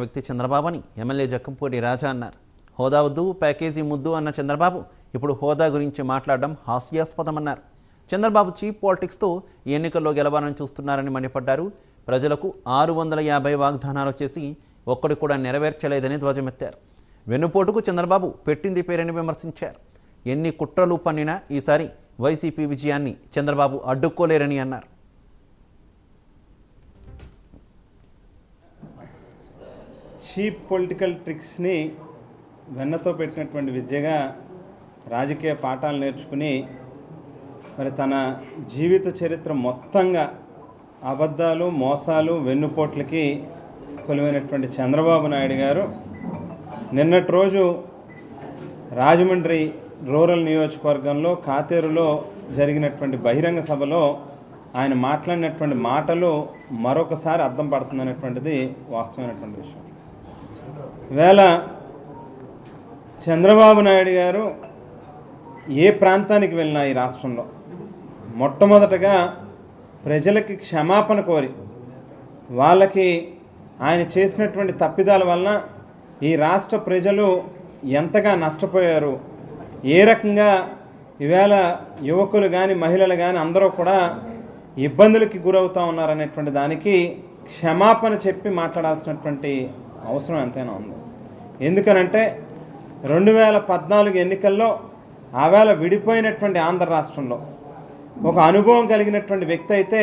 వ్యక్తి చంద్రబాబు అని ఎమ్మెల్యే జక్కంపూడి రాజా అన్నారు. హోదా వద్దు ప్యాకేజీ ముద్దు అన్న చంద్రబాబు ఇప్పుడు హోదా గురించి మాట్లాడడం హాస్యాస్పదమన్నారు. చంద్రబాబు చీప్ పాలిటిక్స్తో ఈ ఎన్నికల్లో గెలవాలని చూస్తున్నారని మండిపడ్డారు. ప్రజలకు ఆరు వందల యాభై వాగ్దానాలు చేసి ఒక్కడి కూడా నెరవేర్చలేదని ధ్వజమెత్తారు. వెన్నుపోటుకు చంద్రబాబు పెట్టింది పేరని విమర్శించారు. ఎన్ని కుట్రలు పన్నినా ఈసారి వైసీపీ విజయాన్ని చంద్రబాబు అడ్డుకోలేరని అన్నారు. చీప్ పొలిటికల్ ట్రిక్స్ని వెన్నతో పెట్టినటువంటి విద్యగా రాజకీయ పాఠాలు నేర్చుకుని మరి తన జీవిత చరిత్ర మొత్తంగా అబద్ధాలు మోసాలు వెన్నుపోట్లకి కొలువైనటువంటి చంద్రబాబు నాయుడు గారు నిన్నటి రోజు రాజమండ్రి రూరల్ నియోజకవర్గంలో కాతేరులో జరిగినటువంటి బహిరంగ సభలో ఆయన మాట్లాడినటువంటి మాటలు మరొకసారి అర్థం పడుతుందనేటువంటిది వాస్తవమైనటువంటి విషయం. వేళ చంద్రబాబు నాయుడు గారు ఏ ప్రాంతానికి వెళ్ళినా ఈ రాష్ట్రంలో? మొట్టమొదటగా ప్రజలకి క్షమాపణ కోరి వాళ్ళకి ఆయన చేసినటువంటి తప్పిదాల వలన ఈ రాష్ట్ర ప్రజలు ఎంతగా నష్టపోయారు ఏ రకంగా ఈవేళ యువకులు కానీ మహిళలు కానీ అందరూ కూడా ఇబ్బందులకి గురవుతూ ఉన్నారనేటువంటి దానికి క్షమాపణ చెప్పి మాట్లాడాల్సినటువంటి అవసరం ఎంతైనా ఉంది. ఎందుకనంటే రెండు వేల పద్నాలుగు ఎన్నికల్లో ఆవేళ విడిపోయినటువంటి ఆంధ్ర రాష్ట్రంలో ఒక అనుభవం కలిగినటువంటి వ్యక్తి అయితే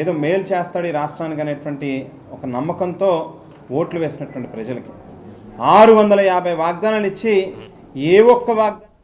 ఏదో మేలు చేస్తాడు ఈ రాష్ట్రానికి అనేటువంటి ఒక నమ్మకంతో ఓట్లు వేసినటువంటి ప్రజలకి. ఆరు వందల యాభై వాగ్దానాలు ఇచ్చి ఏ ఒక్క వాగ్దానం